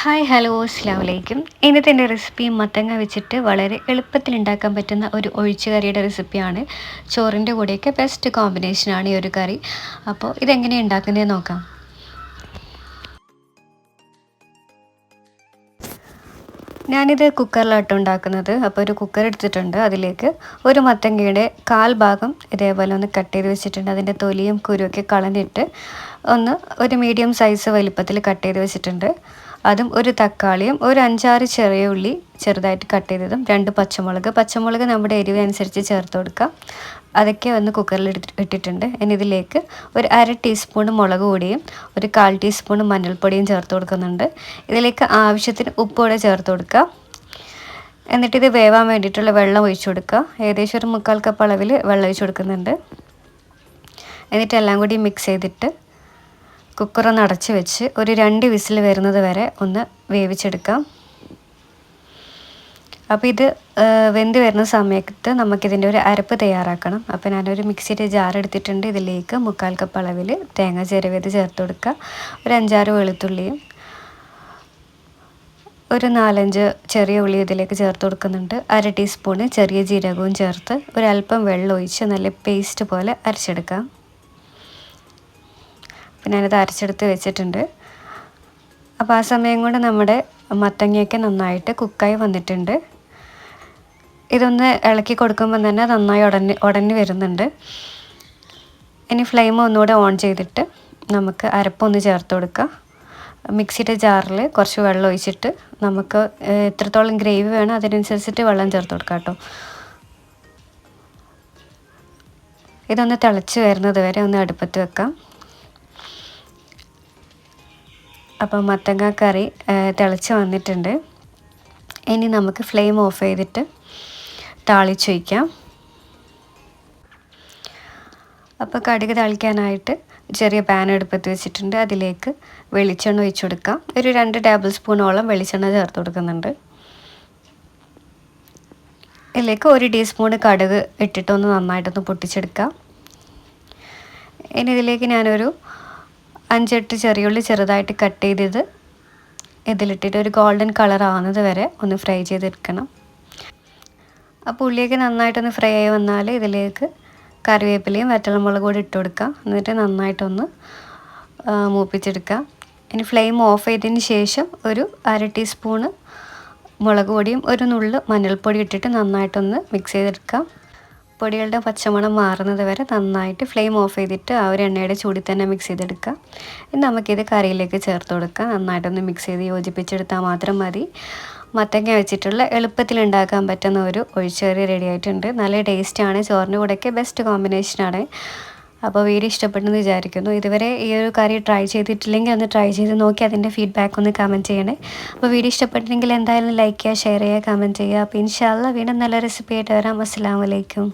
Hi hello അസ്ലാമലൈക്കും ഇന്നത്തെ എന്റെ recipe മത്തങ്ങ വെച്ചിട്ട് വളരെ എളുപ്പത്തിൽ ഉണ്ടാക്കാൻ പറ്റുന്ന ഒരു ഒഴിച്ചുകറിയുടെ റെസിപ്പിയാണ്. ചോറിന്റെ കൂടെയൊക്കെ ബെസ്റ്റ് കോമ്പിനേഷനാണ് ഈ ഒരു കറി. അപ്പോൾ ഇതെങ്ങനെ ഉണ്ടാക്കുന്നതെന്ന് നോക്കാം. ഞാനിത് കുക്കറിലാട്ടോ ഉണ്ടാക്കുന്നത്. അപ്പോൾ ഒരു കുക്കർ എടുത്തിട്ടുണ്ട്. അതിലേക്ക് ഒരു മത്തങ്ങയുടെ കാൽ ഭാഗം ഇതേപോലെ ഒന്ന് കട്ട് ചെയ്ത് വെച്ചിട്ടുണ്ട്. അതിന്റെ തൊലിയും കുരുവൊക്കെ കളഞ്ഞിട്ട് ഒന്ന് ഒരു മീഡിയം സൈസ് വലിപ്പത്തിൽ കട്ട് ചെയ്ത് വെച്ചിട്ടുണ്ട്. അതും ഒരു തക്കാളിയും ഒരു അഞ്ചാറ് ചെറിയ ഉള്ളി ചെറുതായിട്ട് കട്ട് ചെയ്തതും രണ്ട് പച്ചമുളക്. പച്ചമുളക് നമ്മുടെ എരിവിനനുസരിച്ച് ചേർത്ത് കൊടുക്കാം. അതൊക്കെ ഒന്ന് കുക്കറിൽ ഇട്ടിട്ടുണ്ട്. ഇനി ഇതിലേക്ക് ഒരു അര ടീസ്പൂൺ മുളക് പൊടിയും ഒരു കാൽ ടീസ്പൂൺ മഞ്ഞൾപ്പൊടിയും ചേർത്ത് കൊടുക്കുന്നുണ്ട്. ഇതിലേക്ക് ആവശ്യത്തിന് ഉപ്പുകൂടെ ചേർത്ത് കൊടുക്കുക എന്നിട്ട് ഇത് വേവാൻ വേണ്ടിയിട്ടുള്ള വെള്ളം ഒഴിച്ചു കൊടുക്കുക. ഏകദേശം ഒരു മുക്കാൽ കപ്പ് അളവിൽ വെള്ളം ഒഴിച്ചു കൊടുക്കുന്നുണ്ട്. എന്നിട്ട് എല്ലാം കൂടി മിക്സ് ചെയ്തിട്ട് കുക്കർ ഒന്ന് അടച്ച് വെച്ച് ഒരു രണ്ട് വിസിൽ വരുന്നത് വരെ ഒന്ന് വേവിച്ചെടുക്കാം. അപ്പോൾ ഇത് വെന്ത് വരുന്ന സമയത്ത് നമുക്കിതിന്റെ ഒരു അരപ്പ് തയ്യാറാക്കണം. അപ്പോൾ ഞാനൊരു മിക്സിയുടെ ജാർ എടുത്തിട്ടുണ്ട്. ഇതിലേക്ക് മുക്കാൽ കപ്പ് അളവിൽ തേങ്ങ ചിരവിയത് ചേർത്ത് കൊടുക്കുക ഒരു അഞ്ചാറ് വെളുത്തുള്ളിയും ഒരു നാലഞ്ച് ചെറിയ ഉള്ളി ഇതിലേക്ക് ചേർത്ത് കൊടുക്കുന്നുണ്ട്. അര ടീസ്പൂണ് ചെറിയ ജീരകവും ചേർത്ത് ഒരല്പം വെള്ളം ഒഴിച്ച് നല്ല പേസ്റ്റ് പോലെ അരച്ചെടുക്കാം. ഞാനത് അരച്ചെടുത്ത് വെച്ചിട്ടുണ്ട്. അപ്പോൾ ആ സമയം കൊണ്ട് നമ്മുടെ മത്തങ്ങയൊക്കെ നന്നായിട്ട് കുക്കായി വന്നിട്ടുണ്ട്. ഇതൊന്ന് ഇളക്കി കൊടുക്കുമ്പോൾ തന്നെ നന്നായി ഉടഞ്ഞ് ഉടഞ്ഞ് വരുന്നുണ്ട്. ഇനി ഫ്ലെയിം ഒന്നുകൂടെ ഓൺ ചെയ്തിട്ട് നമുക്ക് അരപ്പൊന്ന് ചേർത്ത് കൊടുക്കാം. മിക്സിയുടെ ജാറിൽ കുറച്ച് വെള്ളം ഒഴിച്ചിട്ട് നമുക്ക് എത്രത്തോളം ഗ്രേവി വേണം അതിനനുസരിച്ചിട്ട് വെള്ളം ചേർത്ത് കൊടുക്കാം കേട്ടോ. ഇതൊന്ന് തിളച്ച് വരുന്നത് വരെ ഒന്ന് അടുപ്പത്ത് വെക്കാം. അപ്പോൾ മത്തങ്ങ കറി തിളച്ച് വന്നിട്ടുണ്ട്. ഇനി നമുക്ക് ഫ്ലെയിം ഓഫ് ചെയ്തിട്ട് താളിച്ച് വയ്ക്കാം അപ്പോൾ കടുക് തളിക്കാനായിട്ട് ചെറിയ പാൻ എടുപ്പത്ത് വെച്ചിട്ടുണ്ട്. അതിലേക്ക് വെളിച്ചെണ്ണ ഒഴിച്ചു കൊടുക്കാം. ഒരു രണ്ട് ടേബിൾ സ്പൂണോളം വെളിച്ചെണ്ണ ചേർത്ത് കൊടുക്കുന്നുണ്ട്. ഇതിലേക്ക് ഒരു ടീസ്പൂൺ കടുക് ഇട്ടിട്ടൊന്ന് നന്നായിട്ടൊന്ന് പൊട്ടിച്ചെടുക്കാം. ഇനി ഇതിലേക്ക് ഞാനൊരു അഞ്ചെട്ട് ചെറിയുള്ളി ചെറുതായിട്ട് കട്ട് ചെയ്തത്. ഇതിലിട്ടിട്ട് ഒരു ഗോൾഡൻ കളർ ആവുന്നത് വരെ ഒന്ന് ഫ്രൈ ചെയ്തെടുക്കണം. അപ്പോൾ ഉള്ളിയൊക്കെ നന്നായിട്ടൊന്ന് ഫ്രൈ ആയി വന്നാൽ ഇതിലേക്ക് കറിവേപ്പിലയും വറ്റൽമുളക് കൂടി ഇട്ട് കൊടുക്കാം. എന്നിട്ട് നന്നായിട്ടൊന്ന് മൂപ്പിച്ചെടുക്കാം. ഇനി ഫ്ലെയിം ഓഫ് ചെയ്തതിന് ശേഷം ഒരു അര ടീസ്പൂണ് മുളക് പൊടിയും ഒരു നുള്ള് മഞ്ഞൾപ്പൊടി ഇട്ടിട്ട് നന്നായിട്ടൊന്ന് മിക്സ് ചെയ്തെടുക്കാം. പൊടികളുടെ പച്ചമണം മാറുന്നത് വരെ നന്നായിട്ട് ഫ്ലെയിം ഓഫ് ചെയ്തിട്ട് ആ ഒരു എണ്ണയുടെ ചൂടി തന്നെ മിക്സ് ചെയ്തെടുക്കുക. ഇനി നമുക്കിത് കറിയിലേക്ക് ചേർത്ത് കൊടുക്കുക. നന്നായിട്ടൊന്ന് മിക്സ് ചെയ്ത് യോജിപ്പിച്ചെടുത്താൽ മാത്രം മതി. മത്തങ്ങ വെച്ചിട്ടുള്ള എളുപ്പത്തിൽ ഉണ്ടാക്കാൻ പറ്റുന്ന ഒരു ഒഴിച്ചുകറി റെഡി ആയിട്ടുണ്ട്. നല്ല ടേസ്റ്റാണ് ചോറിന്റെ കൂടെയൊക്കെ ബെസ്റ്റ് കോമ്പിനേഷനാണ് അപ്പോൾ വീഡിയോ ഇഷ്ടപ്പെട്ടെന്ന് വിചാരിക്കുന്നു. ഇതുവരെ ഈ ഒരു കറി ട്രൈ ചെയ്തിട്ടില്ലെങ്കിൽ ഒന്ന് ട്രൈ ചെയ്ത് നോക്കി അതിന്റെ ഫീഡ്ബാക്ക് ഒന്ന് കമന്റ് ചെയ്യണേ. അപ്പോൾ വീഡിയോ ഇഷ്ടപ്പെട്ടെങ്കിൽ എന്തായാലും ലൈക്ക് ചെയ്യുക ഷെയർ ചെയ്യുക കമന്റ് ചെയ്യുക. അപ്പോൾ ഇൻഷാല്ല വീണ്ടും നല്ല റെസിപ്പി ആയിട്ട് വരാം. അസ്സാം വലൈക്കും